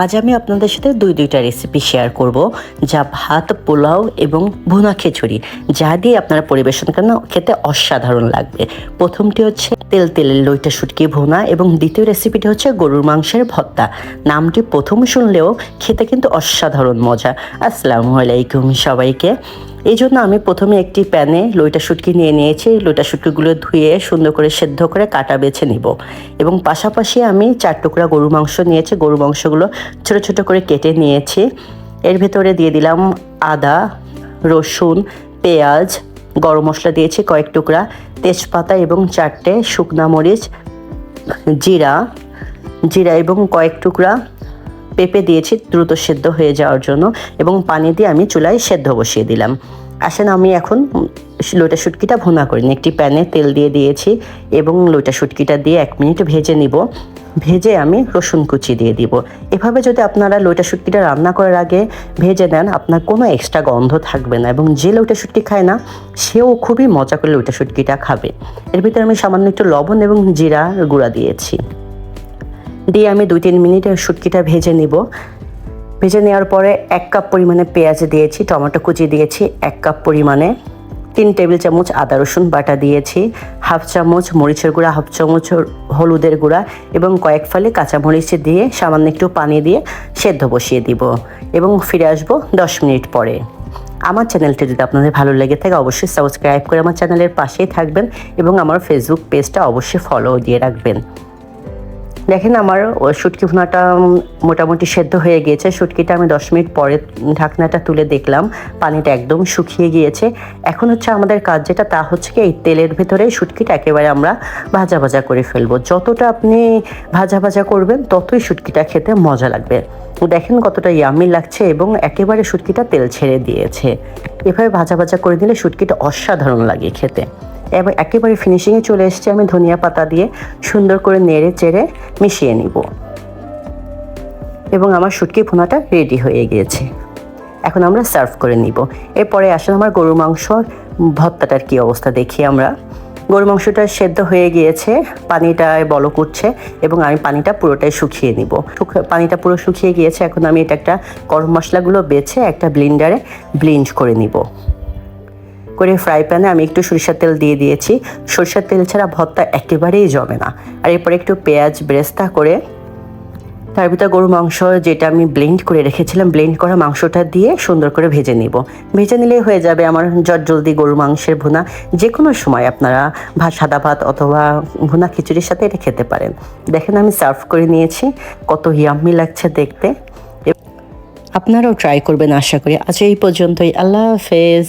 আজ আমি আপনাদের সাথে দুই দুইটা রেসিপি শেয়ার করব, যা ভাত, পোলাও এবং ভুনা খিচুড়ি, যা দিয়ে আপনারা পরিবেশন করেন খেতে অসাধারণ লাগবে। প্রথমটি হচ্ছে তেল তেলের লইটা শুটকি ভুনা এবং দ্বিতীয় রেসিপিটি হচ্ছে গরুর মাংসের ভত্তা নামটি প্রথম শুনলেও খেতে কিন্তু অসাধারণ মজা। আসসালামু আলাইকুম সবাইকে। এই জন্য আমি প্রথমে একটি প্যানে লইটা শুটকি নিয়ে নিয়েছি। লইটা শুটকিগুলো ধুয়ে সুন্দর করে সেদ্ধ করে কাটা বেছে নিব। এবং পাশাপাশি আমি চার টুকরা গরু মাংস নিয়েছি। গরু মাংসগুলো ছোট ছোট করে কেটে নিয়েছি। এর ভেতরে দিয়ে দিলাম আদা, রসুন, পেঁয়াজ, গরম মশলা দিয়েছি কয়েক টুকরা, তেজপাতা এবং চারটে শুকনা মরিচ, জিরা জিরা এবং কয়েক টুকরা পেঁপে দিয়েছি দ্রুত সেদ্ধ হয়ে যাওয়ার জন্য এবং পানি দিয়ে আমি চুলায় সেদ্ধ বসিয়ে দিলাম। আসেন আমি এখন লোটা শুটকিটা ভুনা করিনি একটি প্যানে তেল দিয়ে দিয়েছি এবং লোটা শুটকিটা দিয়ে এক মিনিট ভেজে নিব। ভেজে আমি রসুন কুচি দিয়ে দিব। এভাবে যদি আপনারা লোটা শুটকিটা রান্না করার আগে ভেজে নেন, আপনার কোনো এক্সট্রা গন্ধ থাকবে না এবং যে লোটা শুটকি খায় না, সেও খুবই মজা করে লোটা শুটকিটা খাবে। এর ভিতরে আমি সামান্য একটু লবণ এবং জিরা গুঁড়া দিয়েছি। দিয়ে আমি দুই তিন মিনিট শুটকিটা ভেজে নিব। ভেজে নেওয়ার পরে এক কাপ পরিমাণে পেঁয়াজ দিয়েছি, টমেটো কুচি দিয়েছি, এক কাপ পরিমাণে তিন টেবিল চামচ আদা, রসুন বাটা দিয়েছি, হাফ চামচ মরিচের গুঁড়া, হাফ চামচ হলুদের গুঁড়া এবং কয়েক ফালি কাঁচামরিচ দিয়ে সামান্য একটু পানি দিয়ে সেদ্ধ বসিয়ে দিব এবং ফিরে আসব দশ মিনিট পরে। আমার চ্যানেলটি যদি আপনাদের ভালো লেগে থাকে, অবশ্যই সাবস্ক্রাইব করে আমার চ্যানেলের পাশেই থাকবেন এবং আমার ফেসবুক পেজটা অবশ্যই ফলো দিয়ে রাখবেন। দেখেন আমার শুটকি ভুনাটা মোটামুটি সেদ্ধ হয়ে গিয়েছে। শুটকিটা আমি দশ মিনিট পরে ঢাকনাটা তুলে দেখলাম। পানিটা একদম শুকিয়ে গিয়েছে। এখন হচ্ছে আমাদের কাজ যেটা, তা হচ্ছে কি, এই তেলের ভেতরে শুটকিটা একেবারে আমরা ভাজা ভাজা করে ফেলব। যতটা আপনি ভাজা ভাজা করবেন, ততই শুটকিটা খেতে মজা লাগবে। দেখেন কতটা ইয়ামি লাগছে এবং একেবারে শুটকিটা তেল ছেড়ে দিয়েছে। এভাবে ভাজা ভাজা করে দিলে শুটকিটা অসাধারণ লাগে খেতে। এবার একেবারে ফিনিশিংয়ে চলে এসেছে আমি ধনিয়া পাতা দিয়ে। সুন্দর করে নেড়ে চেড়ে মিশিয়ে নিব। এবং আমার শুটকি ভুনাটা রেডি হয়ে গিয়েছে। এখন আমরা সার্ভ করে নিব। এরপরে আসলে আমার গরু মাংস ভর্তাটার কী অবস্থা দেখি আমরা। গরু মাংসটা সেদ্ধ হয়ে গিয়েছে, পানিটায় বলক উঠছে এবং আমি পানিটা পুরোটাই শুকিয়ে নিব। পানিটা পুরো শুকিয়ে গিয়েছে, এখন আমি এটা একটা গরম মশলাগুলো বেছে একটা ব্লিন্ডারে ব্লিন্ড করে নিব। করে ফ্রাই প্যানে আমি একটু সরিষার তেল দিয়ে দিয়েছি। সরিষার তেল ছাড়া ভর্তা একেবারেই জমে না। আর এরপরে একটু পেঁয়াজ ব্রেস্তা করে, তার ভিতরে গরু মাংস যেটা আমি ব্লেন্ড করে রেখেছিলাম ব্লেন্ড করা মাংসটা দিয়ে সুন্দর করে ভেজে নিব। ভেজে নিলেই হয়ে যাবে আমার জলদি গরু মাংসের ভুনা। যে কোনো সময় আপনারা ভাত সাদা ভাত অথবা ভুনা খিচুড়ির সাথে এটা খেতে পারেন। দেখেন আমি সার্ভ করে নিয়েছি, কত ইয়াম্মি লাগছে দেখতে। আপনারাও ট্রাই করবেন আশা করি। আজ এই পর্যন্তই। আল্লাহ হাফেজ।